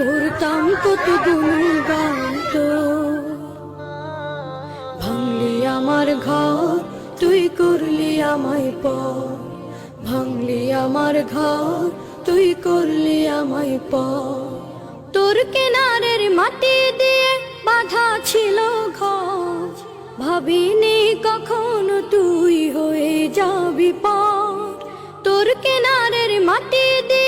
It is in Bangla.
করতাম কত গুণগান ভাঙলি আমার ঘর, তুই করলি আমায় প ভাঙলি আমার ঘর, তুই করলি আমায় প তোর কিনারের মাটি দিয়ে বাধা ছিল ঘর। ভাবিনি কখনো তুই হয়ে যাবি পর। তোর কিনারের মাটি দিয়ে